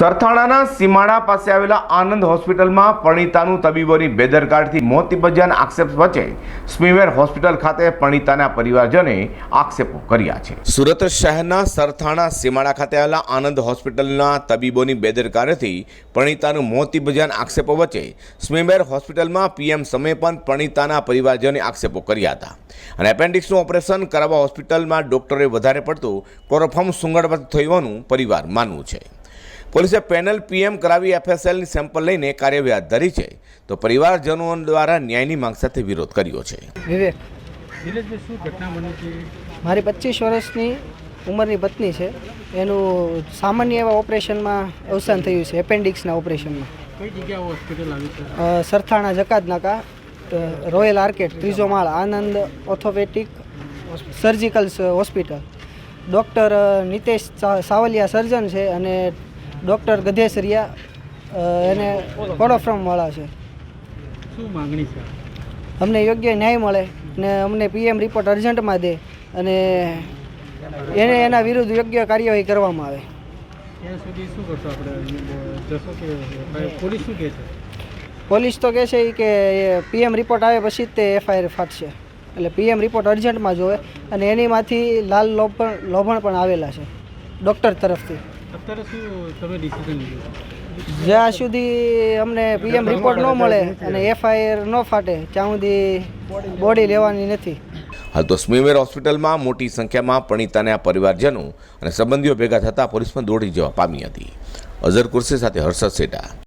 સરથાણાના સીમાડા પાસે આવેલા આનંદ હોસ્પિટલમાં પરણિતાનું તબીબોની બેદરકારથી મોત નિપજ્યાના આક્ષેપ વચ્ચે સ્મીવેર હોસ્પિટલ ખાતે પરણિતાના પરિવારજને આક્ષેપો કર્યા છે. સુરત શહેરના સરથાણા સીમાડા ખાતે આવેલા આનંદ હોસ્પિટલના તબીબોની બેદરકારીથી પરણિતાનું મોત નિપજ્યાના આક્ષેપો વચ્ચે સ્મીવેર હોસ્પિટલમાં પીએમ સમયે પણ પરણિતાના પરિવારજને આક્ષેપો કર્યા હતા. અને એપેન્ડિક્સનું ઓપરેશન કરાવવા હોસ્પિટલમાં ડોક્ટરે વધારે પડતું કોરોફોર્મ સુંગડવત થયું પરિવાર માનવું છે. પોલીસે પેનલ પીએમ કરાવી એફએસએલની સેમ્પલ લઈને કાર્યવાહી હાથ ધરી છે. તો પરિવારજનો દ્વારા ન્યાયની માંગ સાથે વિરોધ કર્યો છે. વિવેક. શું ઘટના બની છે? મારી પચીસ વર્ષની ઉંમરની પત્ની છે. એનું સામાન્ય એવા ઓપરેશનમાં અવસાન થયું છે એપેન્ડિક્સના ઓપરેશનમાં. કઈ જગ્યા હોસ્પિટલ આવી છે? સરથાણા જકાત નાકા રોયલ આર્કેટ ત્રીજો માળ Anand orthopaedic surgicals hospital. Doctor Nitesh Savaliya surgeon છે અને ડૉક્ટર ગધેસરિયા એને કોડોફ્રમવાળા છે. શું માંગણી છે? અમને યોગ્ય ન્યાય મળે ને અમને પીએમ રિપોર્ટ અર્જન્ટમાં દે અને એને એના વિરુદ્ધ યોગ્ય કાર્યવાહી કરવામાં આવે. પોલીસ તો કહે છે કે પીએમ રિપોર્ટ આવે પછી જ તે એફઆઈઆર ફાટશે. એટલે પીએમ રિપોર્ટ અર્જન્ટમાં જોવે અને એનીમાંથી લાલ લોભણ લોભણ પણ આવેલા છે ડૉક્ટર તરફથી. અત્યારે શું તમે ડિસિઝન લીધું? જ્યાં સુધી અમને પીએમ રિપોર્ટ ન મળે અને એફઆઈઆર ન ફાટે ત્યાં સુધી બોડી લેવાની નથી. હાલ તો સ્મીમેર હોસ્પિટલમાં મોટી સંખ્યામાં પરણિતાના પરિવારજનો અને સંબંધીઓ ભેગા થતાં પોલીસમાં દોડી જવા પામી હતી. અઝર કુર્સી સાથે હર્ષદ સેટા.